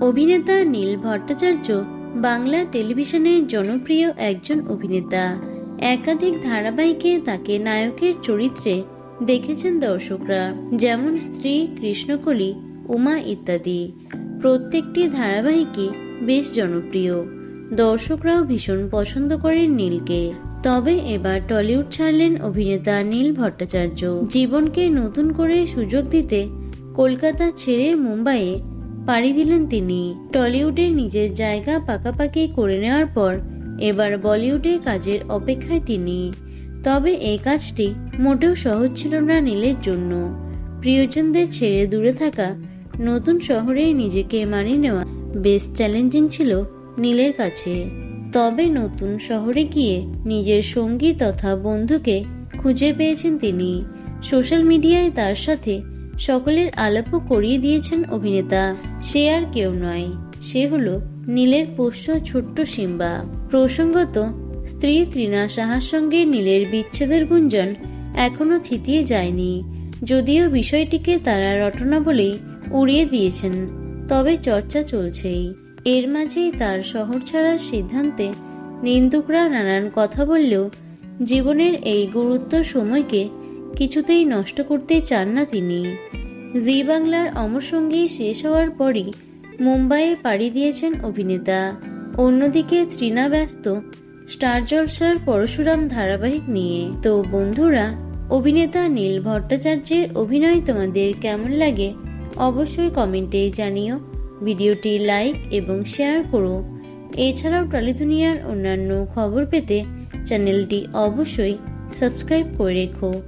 অভিনেতা নীল ভট্টাচার্য বাংলা টেলিভিশনে জনপ্রিয় একজন অভিনেতা। একাধিক ধারাবাহিকে তাকে নায়কের চরিত্রে দেখেছেন দর্শকরা, যেমন স্ত্রী, কৃষ্ণকলি, উমা ইত্যাদি। প্রত্যেকটি ধারাবাহিকই বেশ জনপ্রিয়। দর্শকরাও ভীষণ পছন্দ করেন নীলকে। তবে এবার টলিউড ছাড়লেন অভিনেতা নীল ভট্টাচার্য। জীবনকে নতুন করে সুযোগ দিতে কলকাতা ছেড়ে মুম্বাইয়ে পাড়ি দিলেন তিনি। টলিউডে নিজের জায়গা পাকাপাকি করে নেওয়ার পর এবার বলিউডে কাজের অপেক্ষায় তিনি। তবে এই কাজটি মোটেও সহজ ছিল না নীলের জন্য। প্রিয়জনদের ছেড়ে দূরে থাকা নতুন শহরে নিজেকে মানিয়ে নেওয়া বেশ চ্যালেঞ্জিং ছিল নীলের কাছে। তবে নতুন শহরে গিয়ে নিজের সঙ্গী তথা বন্ধুকে খুঁজে পেয়েছেন তিনি। সোশ্যাল মিডিয়ায় তার সাথে সকলের আলাপও করিয়ে দিয়েছেন অভিনেতা। সে আর কেউ নয়। সে হলো নীলের পোষ্য ছোট্ট সিম্বা। প্রসঙ্গত, স্ত্রী ত্রিনা সাহার সঙ্গে নীলের বিচ্ছেদের গুঞ্জন এখনও থিতিয়ে যায়নি। যদিও বিষয়টিকে তারা রটনা বলেই উড়িয়ে দিয়েছেন, তবে চর্চা চলছেই। এর মাঝেই তার শহর ছাড়ার সিদ্ধান্তে নিন্দুকরা নানান কথা বললেও জীবনের এই গুরুত্ব সময়কে কিছুতেই নষ্ট করতে চান না তিনি। জি বাংলার অমর সঙ্গী শেষ হওয়ার পরই মুম্বাইয়ে পাড়ি দিয়েছেন অভিনেতা। অন্যদিকে তৃণা ব্যস্ত, স্টার জলসার পরশুরাম ধারাবাহিক নিয়ে। তো বন্ধুরা, অভিনেতা নীল ভট্টাচার্যের অভিনয় তোমাদের কেমন লাগে অবশ্যই কমেন্টে জানিও। ভিডিওটি লাইক এবং শেয়ার করো। এছাড়াও টলি দুনিয়ার অন্যান্য খবর পেতে চ্যানেলটি অবশ্যই সাবস্ক্রাইব করে রেখো।